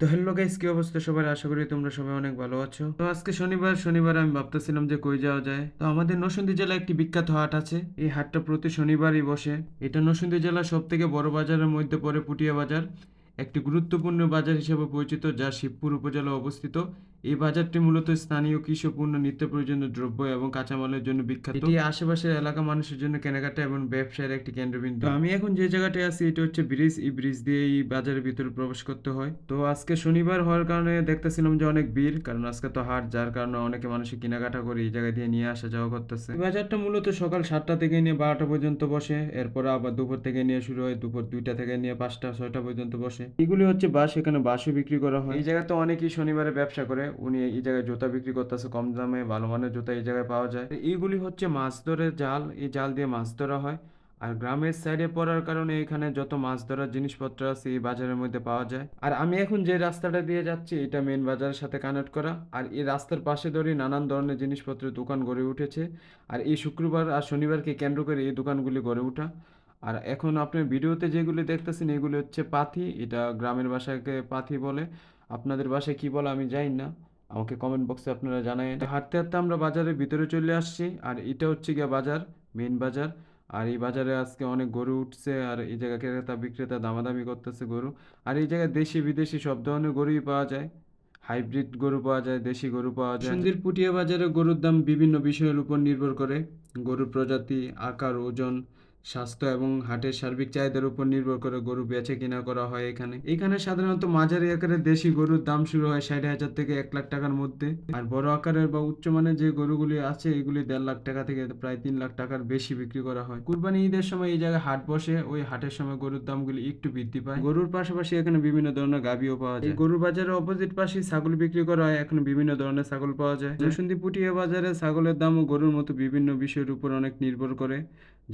তো hello guys কি অবস্থা সবার আশা করি তোমরা সবাই অনেক ভালো আছো। তো আজকে শনিবার শনিবার আমি ভাবতেছিলাম যে কই যাওয়া যায়। তো আমাদের নরসিংদী জেলায় একটি বিখ্যাত হাট আছে। এই হাটটা প্রতি শনিবারই বসে। এটা নরসিংদী জেলার সব থেকে বড় বাজারের মধ্যে পড়ে পুটিয়া বাজার। একটি গুরুত্বপূর্ণ বাজার হিসেবে পরিচিত, যা শিবপুর উপজেলা অবস্থিত। এই বাজারটি মূলত স্থানীয় কৃষিপূর্ণ নিত্য প্রয়োজনীয় দ্রব্য এবং কাঁচামালের জন্য বিখ্যাত। এটি আশেপাশের এলাকা মানুষের জন্য কেনাকাটা এবং ব্যবসায়ের একটি কেন্দ্রবিন্দু। আমি এখন যে জায়গাটায় আছি এটা হচ্ছে ব্রিজ। এই ব্রিজ দিয়ে এই বাজারের ভিতরে প্রবেশ করতে হয়। তো আজকে শনিবার হওয়ার কারণে দেখতেছিলাম যে অনেক ভিড় কারণ আজকে তো হাট যার কারণে অনেকে মানুষের কেনাকাটা করে এই জায়গা দিয়ে নিয়ে আসা যাওয়া করতেছে। এই বাজারটা মূলত সকাল সাতটা থেকে নিয়ে বারোটা পর্যন্ত বসে এরপর আবার দুপুর থেকে নিয়ে শুরু হয় দুপুর দুইটা থেকে নিয়ে পাঁচটা ছয়টা পর্যন্ত বসে। এগুলি হচ্ছে বাস এখানে বাসও বিক্রি করা হয়। এই জায়গাতে অনেকেই শনিবারে ব্যবসা করে উনি এই জায়গায় জুতা বিক্রি করতেছে, কম দামে ভালো মানের জুতা এই জায়গায় পাওয়া যায়। এইগুলি হচ্ছে মাছ ধরে জাল, এই জাল দিয়ে মাছ ধরা হয়। আর গ্রামের সাইডে পড়ার কারণে এখানে যত মাছ ধরার জিনিসপত্র আছে এই বাজারের মধ্যে পাওয়া যায়। আর আমি এখন যে রাস্তাটা দিয়ে যাচ্ছি, এটা মেন বাজারের সাথে কানেক্ট করা। আর এই রাস্তার পাশে ধরে নানান ধরনের জিনিসপত্রের দোকান গড়ে উঠেছে। আর এই শুক্রবার আর শনিবারকে কেন্দ্র করে এই দোকানগুলি গড়ে ওঠা। আর এখন আপনি ভিডিওতে যেগুলি দেখতেছেন, এগুলি হচ্ছে পাথি। এটা গ্রামের ভাষাকে পাথি বলে। আপনাদের ভাষায় কি বলে আমি জানি না। আমাকে কমেন্ট বক্সে আপনারা জানাই হাঁটতে হাঁটতে আমরা বাজারের ভিতরে চলে আসছি, আর এটা হচ্ছে গিয়া বাজার মেন বাজার। আর এই বাজারে আজকে অনেক গরু উঠছে, আর এই জায়গা ক্রেতা বিক্রেতা দামাদামি করতেছে গরু। আর এই জায়গায় দেশি বিদেশি সব ধরনের গরুই পাওয়া যায়। হাইব্রিড গরু পাওয়া যায়, দেশি গরু পাওয়া যায়। সন্দির পুটিয়া বাজারে গরুর দাম বিভিন্ন বিষয়ের উপর নির্ভর করে। গরুর প্রজাতি, আকার, ওজন স্বাস্থ্য এবং হাটের সার্বিক চাহিদার উপর নির্ভর করে গরু বেচে কিনা করা হয় এখানে। এখানে সাধারণত মাঝারি আকারের দেশি গরুর দাম শুরু হয় ষাট হাজার থেকে এক লাখ টাকার মধ্যে। আর বড় আকারের বা উচ্চমানের যে গরুগুলি আছে, এগুলি দেড় লাখ টাকা থেকে প্রায় তিন লাখ টাকার বেশি বিক্রি করা হয়। কুরবানি ঈদের সময় এই জায়গায় হাট বসে, ওই হাটের সময় গরুর দামগুলি একটু বৃদ্ধি পায়। গরুর পাশাপাশি এখানে বিভিন্ন ধরনের গাভিও পাওয়া যায়। গরুর বাজারের অপোজিট পাশে ছাগল বিক্রি করা হয়, এখন বিভিন্ন ধরনের ছাগল পাওয়া যায়। জসন্দি পুটিয়া বাজারে ছাগলের দামও গরুর মতো বিভিন্ন বিষয়ের উপর অনেক নির্ভর করে।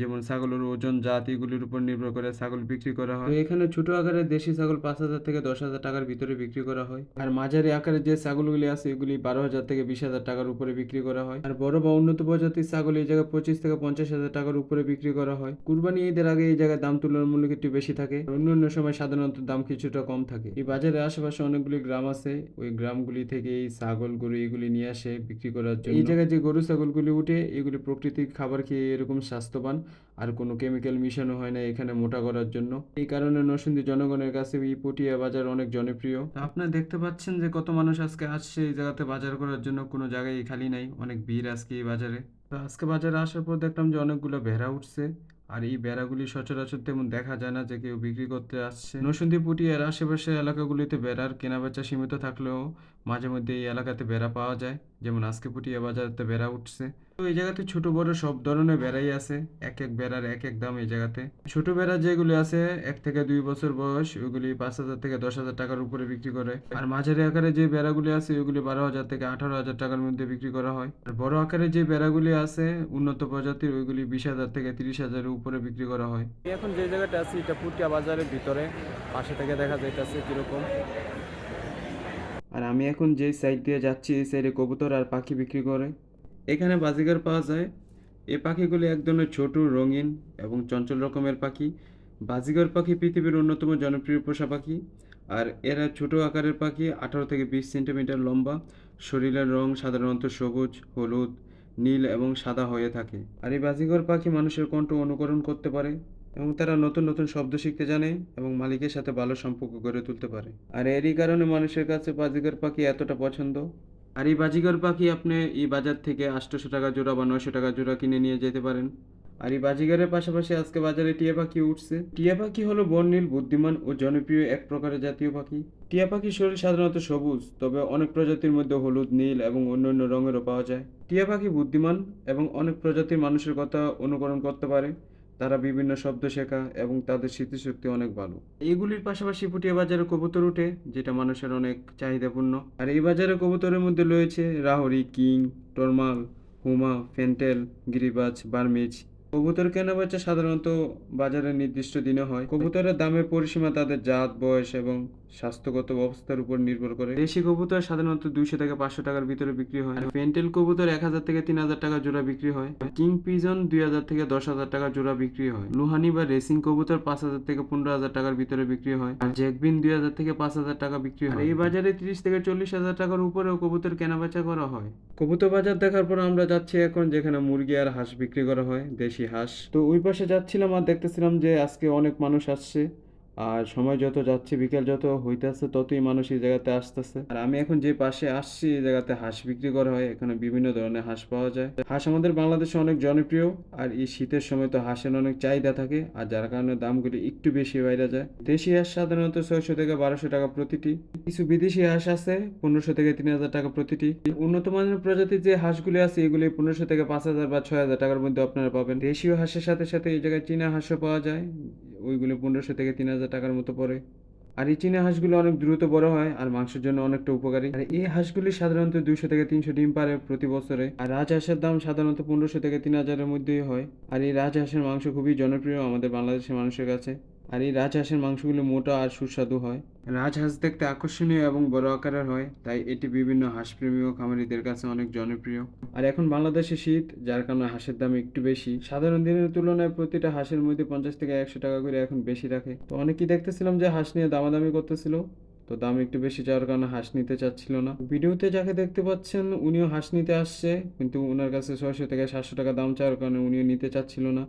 যেমন ছাগলের ওজন জাত এগুলির উপর নির্ভর করে ছাগল বিক্রি করা হয়। এখানে ছোট আকারের দেশি ছাগল পাঁচ হাজার থেকে দশ হাজার টাকার ভিতরে বিক্রি করা হয়। আর মাঝারি আকারের যে ছাগলগুলি আছে এগুলি বারো হাজার থেকে বিশ হাজার টাকার উপরে বিক্রি করা হয়। আর বড় বা উন্নত প্রজাতির ছাগল এই জায়গায় পঁচিশ থেকে পঞ্চাশ হাজার টাকার উপরে বিক্রি করা হয়। কুরবানি ঈদের আগে এই জায়গায় দাম তুলনামূলক একটু বেশি থাকে। অন্য অন্য সময় সাধারণত দাম কিছুটা কম থাকে। এই বাজারের আশেপাশে অনেকগুলি গ্রাম আছে। ওই গ্রামগুলি থেকে এই ছাগল গরু এগুলি নিয়ে আসে বিক্রি করার জন্য। এই জায়গায় যে গরু ছাগলগুলি উঠে এগুলি প্রকৃতিক খাবার খেয়ে এরকম স্বাস্থ্যবান। আর কোনো কেমিক্যাল মিশানো হয় না এখানে মোটা করার জন্য। এই কারণে নরসিংদী জনগণের কাছে এই পটিয়া বাজার অনেক জনপ্রিয়। আপনারা দেখতে পাচ্ছেন যে কত মানুষ আজকে আসছে এই জায়গাতে বাজার করার জন্য, কোনো জায়গায় খালি নাই, অনেক ভিড় আজকে এই বাজারে। তো আজকে বাজারে আসার পর দেখলাম যে অনেকগুলো ভেড়া উঠছে, আর এই বেড়াগুলি সচরাচর তেমন দেখা যায় না যে কেউ বিক্রি করতে আসছে। নরসিংদী পুটিয়ার আশেপাশের এলাকাগুলিতে বেড়ার কেনাবেচা সীমিত থাকলেও মাঝে মধ্যে এই এলাকাতে বেড়া পাওয়া যায়, যেমন আজকে পুটিয়া বাজারতে বেড়া উঠছে। তো এই জায়গাতে ছোট বড় সব ধরনের বেড়াই আছে, এক এক বেড়ার এক এক দাম এই জায়গাতে। ছোট বেড়া যেগুলি আছে, এক থেকে দুই বছর বয়স ওইগুলি পাঁচ হাজার থেকে দশ হাজার টাকার উপরে বিক্রি করে। আর মাঝারি আকারে যে বেড়াগুলি আছে ওইগুলি বারো হাজার থেকে আঠারো হাজার টাকার মধ্যে বিক্রি করা হয়। আর বড় আকারে যে বেড়াগুলি আছে, উন্নত প্রজাতির, ওইগুলি বিশ হাজার থেকে তিরিশ হাজারের উপরে বিক্রি করা হয়। এখন যে জায়গাটা আছি, এটা পুটিয়া বাজারের ভিতরে। পাশে থেকে দেখা যাইতেছে কীরকম। আর আমি এখন যে সাইড দিয়ে যাচ্ছি, এই সাইডে কবুতর আর পাখি বিক্রি করে। এখানে বাজিগার পাওয়া যায়। এই পাখিগুলি এক ধরনের ছোট, রঙিন এবং চঞ্চল রকমের পাখি। বাজিগর পাখি পৃথিবীর অন্যতম জনপ্রিয় পোষা পাখি। আর এরা ছোট আকারের পাখি, আঠারো থেকে বিশ সেন্টিমিটার লম্বা, শরীরের রং সাধারণত সবুজ, হলুদ, নীল এবং সাদা হয়ে থাকে। আর এই বাজিগর পাখি মানুষের কণ্ঠ অনুকরণ করতে পারে এবং তারা নতুন নতুন শব্দ শিখতে জানে এবং মালিকের সাথে ভালো সম্পর্ক গড়ে তুলতে পারে। আর এরই কারণে মানুষের কাছে বাজিগর পাখি এতটা পছন্দ আর এই বাজিগর পাখি আপনি এই বাজার থেকে আটশোশো টাকা জোড়া বা নয়শো টাকা জোড়া কিনে নিয়ে যেতে পারেন। আর এই বাজিগারের পাশাপাশি আজকে বাজারে টিয়া পাখি উঠছে। টিয়া পাখি হলো বর্ণিল, বুদ্ধিমান ও জনপ্রিয় এক প্রকারের জাতীয় পাখি। টিয়া পাখির শরীর সাধারণত সবুজ, তবে অনেক প্রজাতির মধ্যে হলুদ, নীল এবং অন্যান্য রঙেরও পাওয়া যায়। টিয়া পাখি বুদ্ধিমান এবং অনেক প্রজাতির মানুষের কথা অনুকরণ করতে পারে। তারা বিভিন্ন শব্দ শেখা এবং তাদের স্মৃতিশক্তি অনেক ভালো। এইগুলির পাশাপাশি পুটিয়া বাজারে কবুতর উঠে যেটা মানুষের অনেক চাহিদাপূর্ণ। আর এই বাজারে কবুতরের মধ্যে রয়েছে রাহরি কিং টরমাল হুমা ফেন্টেল গিরিবাজ বার্মিজ। কবুতর কেনা বেচা সাধারণত বাজারের নির্দিষ্ট দিনে হয়। কবুতরের দামের পরিসীমা তাদের জাত বয়স এবং স্বাস্থ্যগত অবস্থার উপর নির্ভর করে। দেশি কবুতর সাধারণত দুইশো থেকে পাঁচশো টাকার ভিতরে বিক্রি হয়। আর পেন্টেল কবুতর এক হাজার থেকে তিন হাজার টাকা জোড়া বিক্রি হয়। কিং পিজন দুই হাজার থেকে দশ হাজার টাকা জোড়া বিক্রি হয়। লুহানি বা রেসিং কবুতর পাঁচ হাজার থেকে পনেরো হাজার টাকার ভিতরে বিক্রি হয়। আর জ্যাকবিন দুই হাজার থেকে পাঁচ হাজার টাকা বিক্রি হয়। এই বাজারে তিরিশ থেকে চল্লিশ হাজার টাকার উপরেও কবুতর কেনা বেচা করা হয়। কবুতর বাজার দেখার পর আমরা যাচ্ছি এখন যেখানে মুরগি আর হাঁস বিক্রি করা হয় দেশি হাঁস। তো ওই পাশে যাচ্ছিলাম আর দেখতেছিলাম যে আজকে অনেক মানুষ আসছে। আর সময় যত যাচ্ছে, বিকেল যত হইতেছে, ততই মানুষ এই জায়গাতে আসতেছে। আর আমি এখন যে পাশে আসছি, এই জায়গাতে হাঁস বিক্রি করা হয়। এখানে বিভিন্ন ধরনের হাঁস পাওয়া যায়। হাঁস আমাদের বাংলাদেশে অনেক জনপ্রিয়। আর এই শীতের সময় তো হাঁসের অনেক চাহিদা থাকে। আর যার কারণে দামগুলি একটু বেশি বাইরে যায়। দেশি হাঁস সাধারণত ছয়শো থেকে বারোশো টাকা প্রতিটি। কিছু বিদেশি হাঁস আছে, পনেরোশো থেকে তিন হাজার টাকা প্রতিটি। উন্নত মানের প্রজাতির যে হাঁসগুলি আছে, এগুলি পনেরোশো থেকে পাঁচ হাজার বা ছয় হাজার টাকার মধ্যে আপনারা পাবেন। দেশীয় হাঁসের সাথে সাথে এই জায়গায় চীনা হাঁসও পাওয়া যায়। ওইগুলো পনেরোশো থেকে তিন হাজার টাকার মতো পড়ে। আর এই চীনা হাঁসগুলো অনেক দ্রুত বড় হয় আর মাংসের জন্য অনেকটা উপকারী। আর এই হাঁসগুলি সাধারণত দুইশো থেকে তিনশো ডিম পারে প্রতি বছরে। আর রাজহাঁসের দাম সাধারণত পনেরোশো থেকে তিন হাজারের মধ্যেই হয়। আর এই রাজহাঁসের মাংস খুবই জনপ্রিয় আমাদের বাংলাদেশের মানুষের কাছে। আর এই রাজহাঁসের মাংসগুলো মোটা আর সুস্বাদু হয়। রাজহাঁস দেখতে আকর্ষণীয় এবং বড় আকারের হয়, তাই এটি বিভিন্ন হাঁসপ্রেমী ও খামারিদের কাছে অনেক জনপ্রিয়। আর এখন বাংলাদেশে শীত, যার কারণে হাঁসের দাম একটু বেশি। সাধারণ দিনের তুলনায় প্রতিটা হাঁসের মধ্যে পঞ্চাশ থেকে একশো টাকা করে এখন বেশি রাখে। তো অনেকেই দেখতেছিলাম যে হাঁস নিয়ে দামাদামি করতেছিল, তো দাম একটু বেশি যাওয়ার কারণে হাঁস নিতে চাচ্ছিল না। ভিডিওতে যাকে দেখতে পাচ্ছেন, উনিও হাঁস নিতে আসছে, কিন্তু ওনার কাছে ছয়শো থেকে সাতশো টাকা দাম চাওয়ার কারণে উনিও নিতে চাচ্ছিল না।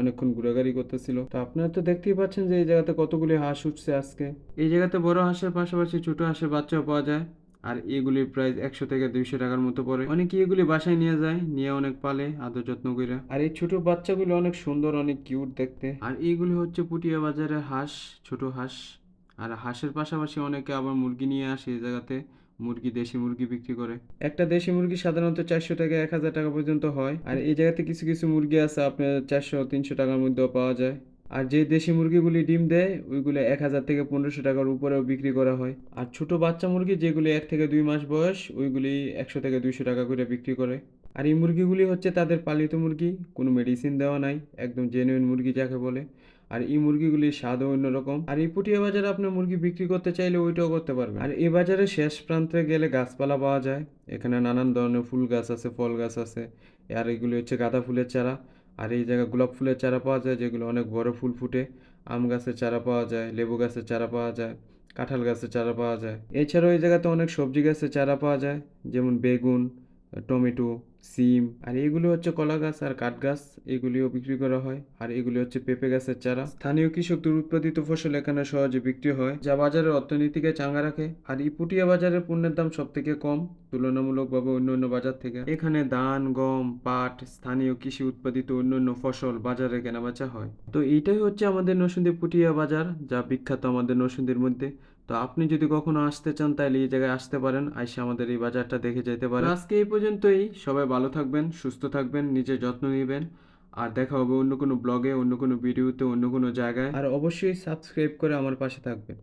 অনেকক্ষণ ঘোরাঘুরি করতেছিল। তো আপনারা তো দেখতেই পাচ্ছেন যে এই জায়গাতে কতগুলি হাঁস উঠছে আজকে। এই জায়গাতে বড় হাঁসের পাশাপাশি ছোট হাঁসের বাচ্চাও পাওয়া যায়। আর এগুলির প্রাইস একশো থেকে দুইশো টাকার মতো পড়ে। অনেকে এগুলি বাসায় নিয়ে যায়, নিয়ে অনেক পালে, আদর যত্ন করে আর এই ছোট বাচ্চাগুলো অনেক সুন্দর, অনেক কিউট দেখতে। আর এইগুলি হচ্ছে পুটিয়া বাজারের হাঁস, ছোট হাঁস। আর হাঁসের পাশাপাশি অনেকে আবার মুরগি নিয়ে আসে এই জায়গাতে। মুরগি দেশি মুরগি বিক্রি করে। একটা দেশি মুরগি সাধারণত চারশো থেকে এক হাজার টাকা পর্যন্ত হয়। আর এই জায়গাতে কিছু কিছু মুরগি আছে আপনার চারশো, তিনশো টাকার মধ্যেও পাওয়া যায়। আর যে দেশি মুরগিগুলি ডিম দেয়, ওইগুলো এক হাজার থেকে পনেরোশো টাকার উপরেও বিক্রি করা হয়। আর ছোট বাচ্চা মুরগি যেগুলি এক থেকে দুই মাস বয়স, ওইগুলি একশো থেকে দুইশো টাকা করে বিক্রি করে। আর এই মুরগিগুলি হচ্ছে তাদের পালিত মুরগি, কোনো মেডিসিন দেওয়া নাই, একদম জেনুইন মুরগি যাকে বলে। আর এই মুরগিগুলির স্বাদও অন্যরকম। আর এই পুটিয়া বাজারে আপনি মুরগি বিক্রি করতে চাইলে ওইটাও করতে পারবেন। আর এই বাজারে শেষ প্রান্তে গেলে গাছপালা পাওয়া যায়। এখানে নানান ধরনের ফুল গাছ আছে, ফল গাছ আছে। আর এগুলি হচ্ছে গাঁদা ফুলের চারা। আর এই জায়গায় গোলাপ ফুলের চারা পাওয়া যায়, যেগুলো অনেক বড় ফুল ফুটে। আম গাছের চারা পাওয়া যায়, লেবু গাছের চারা পাওয়া যায়, কাঁঠাল গাছের চারা পাওয়া যায়। এছাড়াও এই জায়গাতে অনেক সবজি গাছের চারা পাওয়া যায়, যেমন বেগুন টমেটো, সিম আর এগুলো হচ্ছে কলা গাছ আর কাঠ গাছ, এগুলিও বিক্রি করা হয়। আর এগুলি হচ্ছে পেঁপে গাছের চারা। স্থানীয় কৃষকদের উৎপাদিত ফসল এখানে সহজে বিক্রি হয়, যা বাজারের অর্থনীতিকে চাঙ্গা রাখে। আর এই পুটিয়া বাজারের পণ্যের দাম সব থেকে কম, তুলনামূলকভাবে অন্য অন্য বাজার থেকে। এখানে ধান, গম, পাট, স্থানীয় কৃষি উৎপাদিত অন্যান্য ফসল বাজারে কেনাবেচা হয়। তো এইটাই হচ্ছে আমাদের নরসিংদী পুটিয়া বাজার, যা বিখ্যাত আমাদের নরসিংদীর মধ্যে। তো আপনি যদি কখনো আসতে চান তাহলে এই জায়গায় আসতে পারেন। আইসে আমাদের এই বাজারটা দেখে যেতে পারেন। আজকে এই পর্যন্তই। সবাই ভালো থাকবেন সুস্থ থাকবেন নিজের যত্ন নেবেন। আর দেখা হবে অন্য কোনো ব্লগে অন্য কোনো ভিডিওতে অন্য কোনো জায়গায়। আর অবশ্যই সাবস্ক্রাইব করে আমার পাশে থাকবেন।